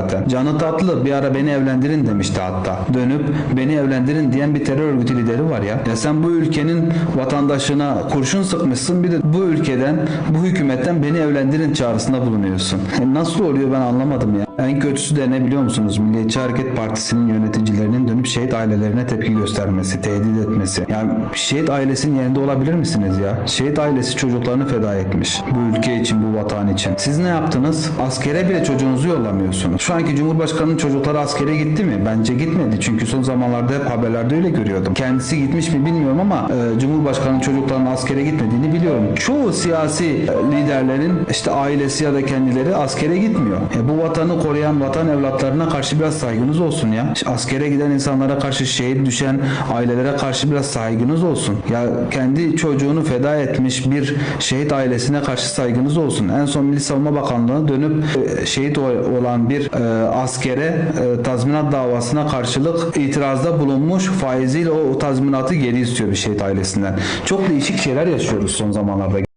zaten. Canı tatlı bir ara beni evlendirin demişti hatta. Dönüp beni evlendirin diyen bir terör örgütü lideri var ya. Ya sen bu ülkenin vatandaşına kurşun sıkmışsın bir de bu ülkeden bu hükümetten beni evlendirin çağrısında bulunuyorsun. E Nasıl oluyor ben anlamadım ya. En kötüsü de ne biliyor musunuz? Milliyetçi Hareket Partisi'nin yöneticilerinin dönüp şehit ailelerine tepki göstermesi, tehdit etmesi. Yani şehit ailesinin yerinde olabilir misiniz ya? Şehit ailesi çocuklarını feda etmiş. Bu ülke için, bu vatan için. Siz ne yaptınız? Askere bile çocuğunuzu yollamıyorsunuz. Şu anki Cumhurbaşkanı'nın çocukları askere gitti mi? Bence gitmedi. Çünkü son zamanlarda hep haberlerde öyle görüyordum. Kendisi gitmiş mi bilmiyorum ama e, Cumhurbaşkanı'nın çocuklarının askere gitmediğini biliyorum. Çoğu siyasi e, liderlerin işte ailesi ya da kendileri askere gitmiyor. E, bu vatanı koruyan vatan evlatlarına karşı biraz saygınız olsun ya. Askere giden insanlara karşı şehit düşen ailelere karşı biraz saygınız olsun. Ya kendi çocuğunu feda etmiş bir şehit ailesine karşı saygınız olsun. En son Milli Savunma Bakanlığı dönüp e, şehit olan bir e, askere e, tazminat davasına karşılık itirazda bulunmuş faiziyle o tazminatı geri istiyor bir şehit ailesinden. Çok değişik şeyler yaşıyoruz son zamanlarda.